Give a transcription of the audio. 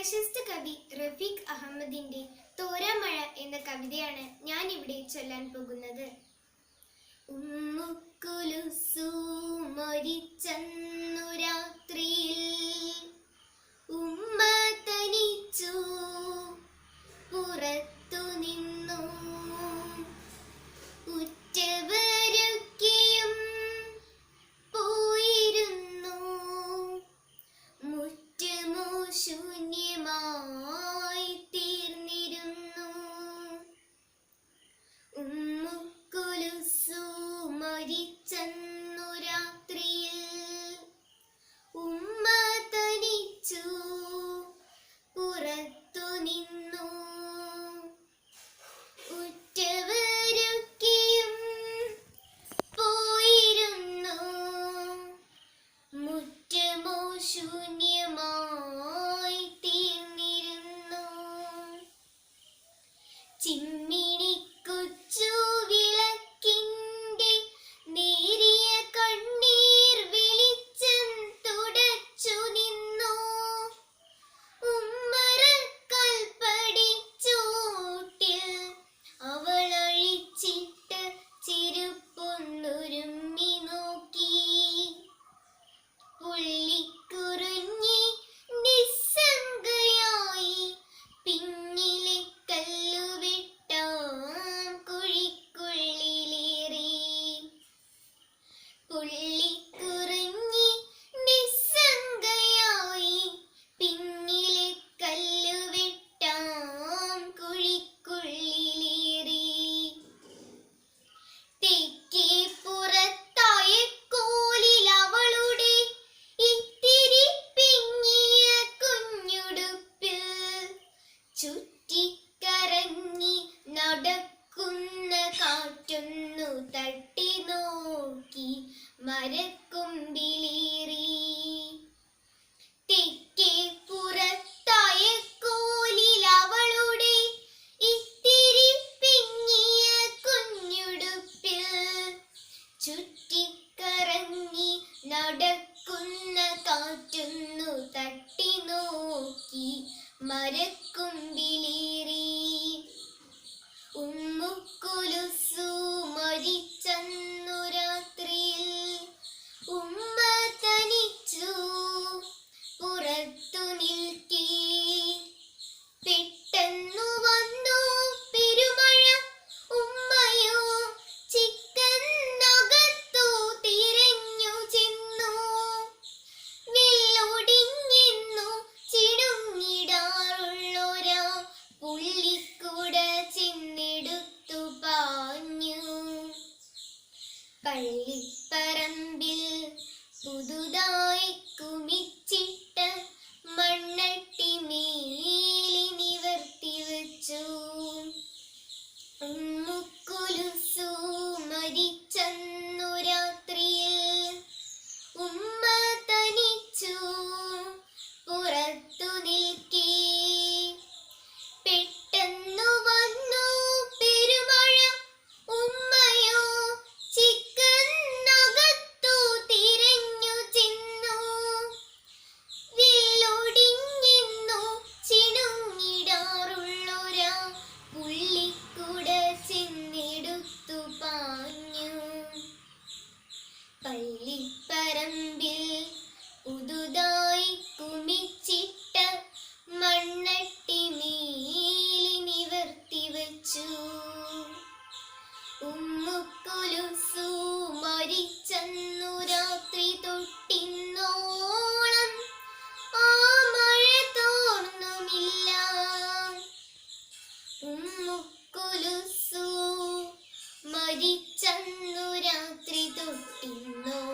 പ്രശസ്ത കവി റഫീഖ് അഹമ്മദിന്റെ തോരാമഴ എന്ന കവിതയാണ് ഞാൻ ഇവിടെ ചൊല്ലാൻ പോകുന്നത്. തട്ടിനോക്കി മരക്കൊമ്പിലേറി. കുഞ്ഞുടുപ്പിൽ ചുറ്റിക്കറങ്ങി നടക്കുന്ന കാറ്റുന്ന തനിച്ചു പുറത്തു നിൽക്കി. പെട്ടെന്നു വന്നു പെരുമഴ ഉമ്മയോ. ചിക്കനകത്തു തിരഞ്ഞു ചെന്നു. വില്ലൊടിഞ്ഞെന്നു ചിടുങ്ങിടാറുള്ളൊരാ. പുള്ളിക്കൂട ചെന്നെടുത്തു പാഞ്ഞു. പള്ളി of below.